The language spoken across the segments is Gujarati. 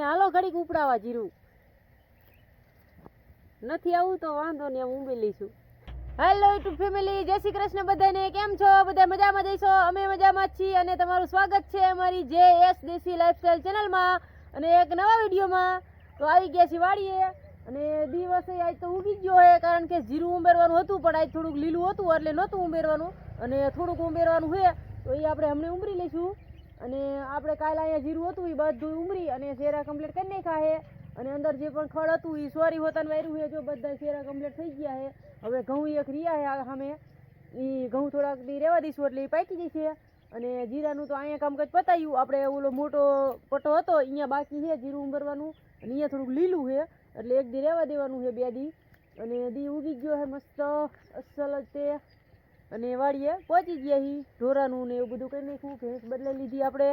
ઘડીક ઉપડાવા જીરું. નથી આવું તો વાંધો નહીં હું ઊંઘી લઈશું. હેલો યુટ્યુબ ફેમિલી જય શ્રી કૃષ્ણ બધાને. કેમ છો? બધા મજામાં જઈશો? અમે મજામાં છીએ અને તમારું સ્વાગત છે અમારી જે એસ દેશી લાઈફસ્ટાઈલ ચેનલમાં અને એક નવા વિડીયોમાં. તો આવી ગયા છીએ વાડીએ. અને દિવસે આજ તો ઉગી ગયો હે, કારણ કે જીરું ઉમેરવાનું હતું, પણ આજ થોડુંક લીલું હતું, એટલે નહોતું ઉમેરવાનું. અને થોડુંક ઉમેરવાનું છે તો એ આપણે હમણાં ઉમેરી લઈશું. અને આપણે કાલે અહીંયા જીરું હતું એ બધું ઉમરી અને શેરા કમ્પ્લીટ કરી નાખ્યા છે. અને અંદર જે પણ ખડ હતું એ સોરી હોતાને વાર્યું છે, જો બધા શેરા કમ્પ્લીટ થઈ ગયા છે. હવે ઘઉં એક રહ્યા છે સામે. એ ઘઉં થોડાક દી રહેવા દઈશું, એટલે એ પાકી જશે. અને જીરાનું તો અહીંયા કામકાજ પતાવ્યું આપણે ઓલો મોટો પટ્ટો હતો અહીંયા બાકી છે જીરું ઉમરવાનું અને અહીંયા થોડુંક લીલું છે, એટલે એક દી રહેવા દેવાનું છે બે દી. અને દી ઉગી ગયો છે મસ્ત, અસલ જ તે. અને વાડીએ પહોંચી ગયા હી, ઢોરાનું ને એવું બધું કરી નાખ્યું, ભેંસ બદલાઈ લીધી આપણે.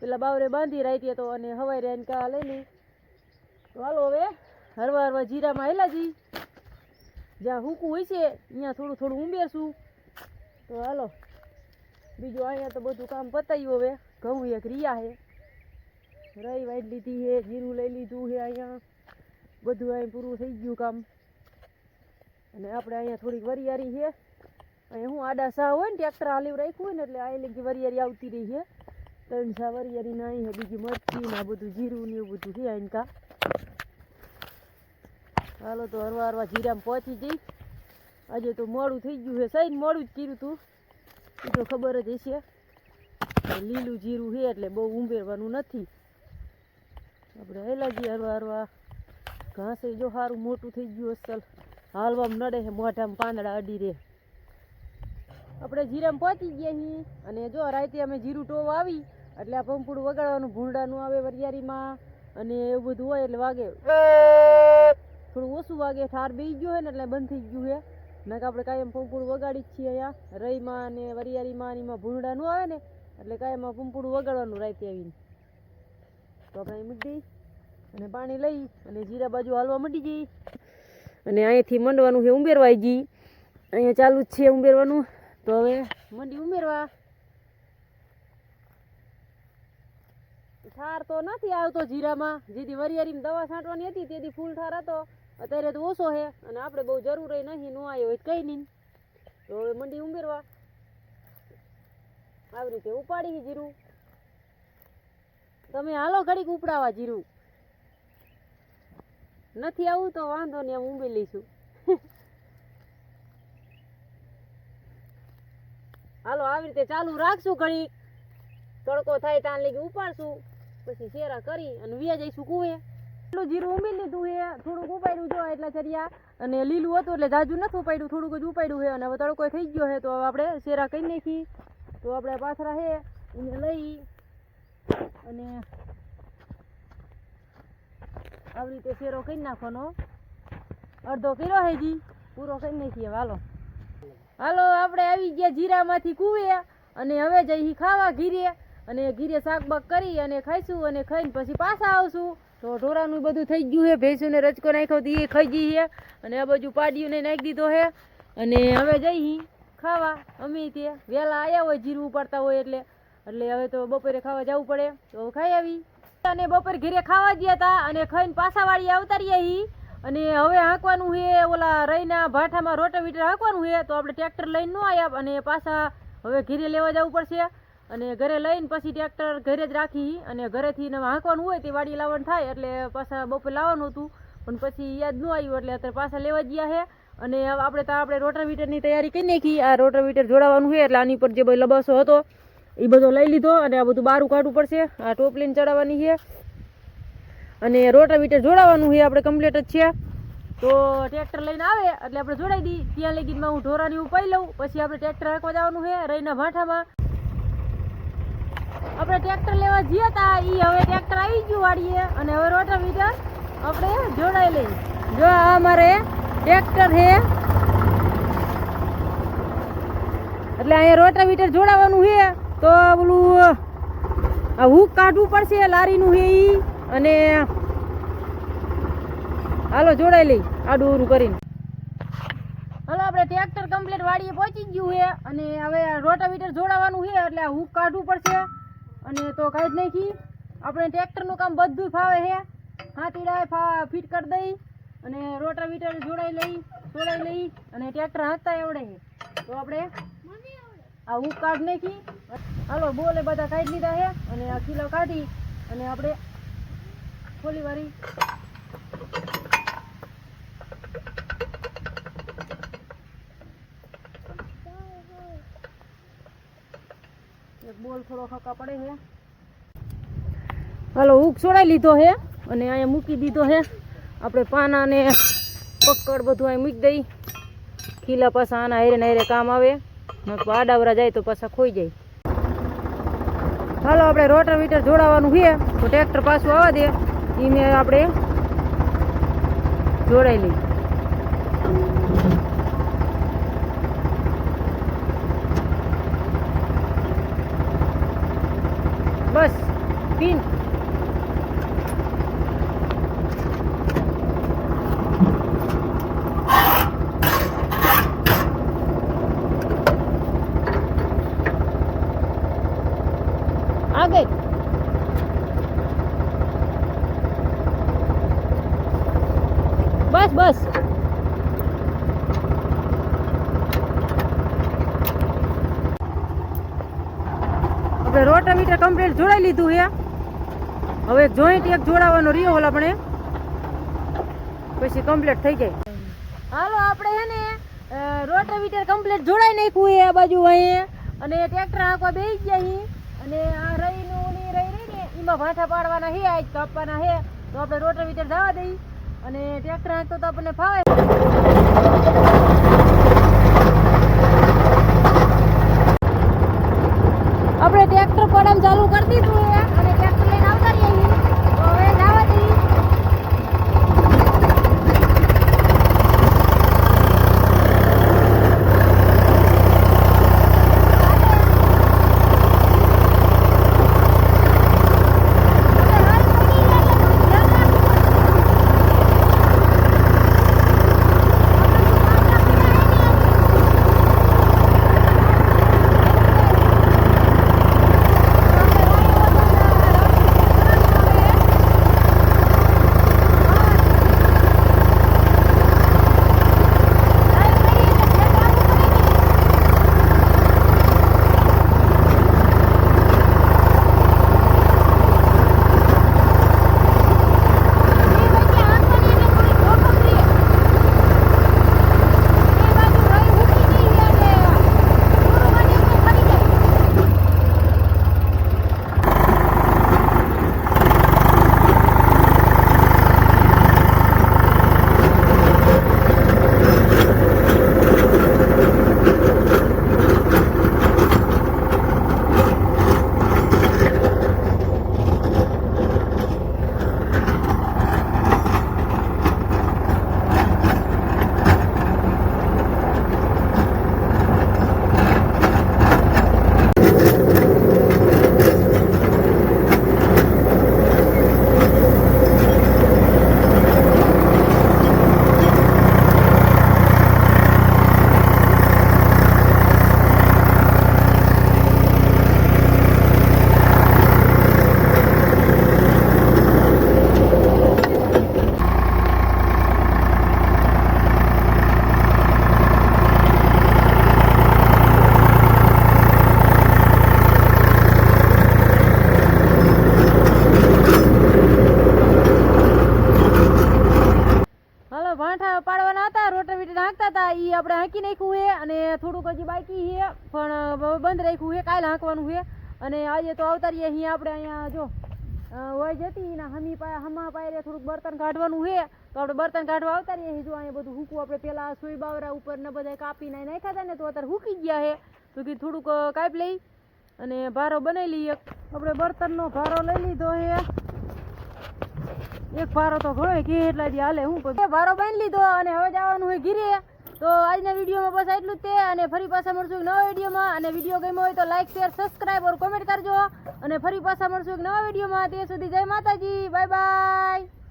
પેલા બાવરે બાંધી રાખીએ તો અને હવાઈ રહ્યા કા લઈ લઈ તો હાલો હવે, હરવા હરવા જીરામાં હેલા જી. જ્યાં હુકું હોય છે અહીંયા થોડું થોડું ઉમેરશું. તો હાલો, બીજું અહીંયા તો બધું કામ પતાવ્યું હવે. ઘઉં એક રિયા છે રહી વાઈ લીધી છે જીરું લઈ લીધું છે અહીંયા. બધું અહીં પૂરું થઈ ગયું કામ. અને આપણે અહીંયા થોડીક વરિયારી છે અહીંયા હું આડા સા હોય ને ટ્રેક્ટર હાલીવ રાખ્યું હોય ને, એટલે આ લગી વરિયારી આવતી રહી છે. ત્રણ સા વરિયારી નાઈ છે, બીજી મરચી ને આ બધું જીરું ને એવું બધું છે કા. હાલો તો હરવા હરવા જીરામાં પહોંચી જઈ આજે તો મોડું થઈ ગયું છે સહી મોડું જ કર્યું તું. એ તો ખબર જ હશે. લીલું જીરું છે એટલે બહુ ઉમેરવાનું નથી. આપણે જઈએ હરવા હરવા. ઘાસે જો સારું મોટું થઈ ગયું અસલ. હાલવામાં નડે છે, મોઢામાં પાંદડા અડી રે આપણે જીરામાં પહોંચી ગયા છીએ. અને જો રાતે અમે જીરું ટોવ આવી, એટલે આ પંપુડ વગાડવાનું ભૂંડાનું આવે વરિયારીમાં અને એવું બધું હોય એટલે વાગે. થોડું ઓછું વાગે, ઠાર બેસી ગયો હોય ને એટલે બંધ થઈ ગયું છે. નક આપણે કાયમ પંપુડું વગાડી જ છીએ અહીંયા. રઈમાં અને વરિયારીમાં એમાં ભૂંડા નું આવે ને, એટલે કાયમ પંપુડું વગાડવાનું રાતે આવીને. તો આપણે મૂકી દઈ અને પાણી લઈ અને જીરા બાજુ હાલવા મટી જઈ અને અહીંયાથી મંડવાનું છે, ઉમેરવાઈ ગઈ. અહીંયા ચાલુ જ છે ઉમેરવાનું. તો હવે મંડી ઉમેરવા. ઠાર તો નથી આવતો જીરામાં. જેથી વરિયારીમાં દવા છાંટવાની હતી, તેથી ફૂલ ઠાર હતો. અત્યારે તો ઓછો છે અને આપણે બહુ જરૂર નહીં, નો આવ્યો હોય કઈ નહીં. તો હવે મંડી ઉમેરવા. આવી રીતે ઉપાડી જીરું. તમે હાલો ઘડીક ઉપડાવા જીરું. નથી આવું તો વાંધો નહીં, આમ ઉમેરી લઈશું. હાલો, આવી રીતે ચાલુ રાખશું ઘડી. તડકો થાય ત્યાં લગી ઉપાડશું. પછી શેરા કરી અને વ્યા જઈશું કુવે. એટલું જીરું ઉમેરી લીધું છે થોડુંક ઉપાડ્યું જો, એટલા ચરિયા. અને લીલું હતું એટલે જાજુ નથી ઉપાડ્યું, થોડુંક જ ઉપાડ્યું છે અને હવે તડકો થઈ ગયો છે તો આપણે શેરા કરી નાખી. તો આપણે પાથરા છે એને લઈ. અને આવી રીતે શેરો કરી નાખવાનો. અડધો કર્યો છે જી, પૂરો કરી નાખીએ. હવે હાલો, આપણે આવી ગયા જીરામાંથી કુવે અને હવે જઈ ખાવા ઘીરે અને ઘીરે શાકબાક કરી અને ખાઈશું અને ખાઈને પછી પાછા આવશું. તો ઢોરાનું બધું થઈ ગયું છે ભેંસુને રચકો નાખ્યો તો એ ખાઈ ગઈ છે અને આ બાજુ પાડીઓને નાખી દીધો છે અને હવે જઈ ખાવા, અમે ત્યાં વહેલા આવ્યા હોય, જીરું ઉપાડતા હોય એટલે. એટલે હવે તો બપોરે ખાવા જવું પડે. તો ખાઈ આવી. અને બપોરે ઘીરે ખાવા ગયા હતા અને ખાઈને પાછા વાળી આવતારીએ હી. અને હવે હાંકવાનું છે, ઓલા રહીના ભાઠામાં રોટાવીટર હાંકવાનું છે, તો આપણે ટ્રેક્ટર લઈને ન આવ્યા અને પાછા હવે ઘીરે લેવા જવું પડશે. અને ઘરે લઈને પછી ટ્રેક્ટર ઘરે જ રાખી અને ઘરેથી હાંકવાનું હોય તે વાડી લાવવાનું થાય, એટલે પાછા બપોર લાવવાનું હતું. પણ પછી યાદ ન આવ્યું, એટલે અત્યારે પાછા લેવા ગયા છે. અને આપણે તો આપણે રોટાવીટરની તૈયારી કરી નાખી. આ રોટાવીટર જોડાવાનું છે, એટલે આની પર જે બધો લબાસો હતો એ બધો લઈ લીધો અને આ બધું બારું કાઢવું પડશે. આ ટોપ લઈને ચડાવવાની છે. અને રોટાવીટર જોડાવાનું છે, આપણે કમ્પ્લીટ જ છે. તો ટ્રેક્ટર લઈને આવે, એટલે આપણે જોડાઈ દઈ ત્યાં લગીમાં હું ઢોરાની ઉપાઈ લઉં, પછી આપણે ટ્રેક્ટર હાંકવા જવાનું છે રહીના ભાંઠામાં. આપણે ટ્રેક્ટર લેવા જઈએ હતા એ હવે ટ્રેક્ટર આવી ગયું વાડીએ, અને હવે રોટાવીટર આપણે જોડાઈ લઈ જો આ અમારે ટ્રેક્ટર છે. એટલે અહીંયા રોટાવીટર જોડાવાનું છે. તો પેલું આ હુક કાઢવું પડશે, લારીનું છે ઈ. અને હાલો જોડાઈ લઈ, આડું ઓરું કરીને. હાલો, આપણે ટ્રેક્ટર કમ્પ્લીટ વાડીએ પહોંચી ગયું છે. અને હવે રોટાવીટર જોડાવાનું છે, એટલે આ હુક કાઢવું પડશે. અને તો કાઢી નાખી આપણે ટ્રેક્ટરનું કામ બધું ફાવે છે. હાથીડાએ ફા, ફિટ કરી દઈ. અને રોટાવીટર જોડાઈ લઈ જોડાઈ લઈ. અને ટ્રેક્ટર હાથતા આવડે તો આપણે આ હુક કાઢ નાખી. હાલો, બોલે બધા કાઢી લીધા છે. અને આ કિલો કાઢી. અને આપણે ખોલી વારી. બોલ થોડો ખકા પડે છે હાલો હુક છોડાઈ લીધો છે અને અહીંયા મૂકી દીધો છે આપણે પાના ને પકડ બધું અહીં મૂકી દઈ. ખીલા પાછા આના હેરે ને કામ આવે. આડાવરા જાય તો પાછા ખોઈ જાય. હાલો, આપણે રોટર વીટર જોડાવાનું છે તો ટ્રેક્ટર પાછું આવવા દે. એ આપણે જોડાઈ લઈ બસ પિન બસ બસ. આપણે રોટામીટર કમ્પ્લીટ જોડાઈ લીધું છે. હવે જોઈન્ટ એક જોડાવાનો રહ્યો ઓલા આપણે. પછી કમ્પ્લીટ થઈ જાય. હાલો આપણે હે ને રોટામીટર કમ્પ્લીટ જોડાઈ નાખ્યું છે આ બાજુ અહીં. અને ટ્રેક્ટર આંકવા બેસી ગયા અહીં અને આ રહીનું રહી રહી ને એમાં ભાઠા પાડવાના છે આજ કાપવાના છે. તો આપણે રોટામીટર જવા દઈ. અને ટ્રેક્ટર તો આપણને ફાવે. આપણે ટ્રેક્ટર પડમ ચાલુ કરી દીધું અને ટ્રેક્ટર લઈને આવતા રહીએ પણ બંધ રાખ્યું છે, કાલે હાંકવાનું છે. અને આજે તો અવતારીએ અહીંયા આપણે અહીંયા જો હોય જતી, એના હમી પાય, હમા પાયરે થોડુંક બર્તન કાઢવાનું છે. તો આપણે બર્તન કાઢવા અવતારીએ અહીં જો, અહીંયા બધું હૂકું. આપણે પહેલાં સોય બાવરા ઉપર ને બધા કાપીને નાખ્યા હતા ને, તો અત્યારે હૂકી ગયા છે. તો કે થોડુંક કાપી લઈ અને ભારો બનાવી લઈએ આપણે બર્તનનો ભારો લઈ લીધો છે. એક ભારો તો ઘણો કે એટલા દી હાલે, હું ભારો બાંધી લીધો અને હવે જવાનું હોય ગીરે તો આજના વિડીયોમાં બસ એટલું જ તે અને ફરી પાછા મળશું એક નવા વિડીયોમાં. અને વીડિયો ગમ્યો હોય તો like share subscribe or comment કરજો. અને ફરી પાછા મળશું એક નવા વિડીયોમાં. તે સુધી જય માતાજી. Bye bye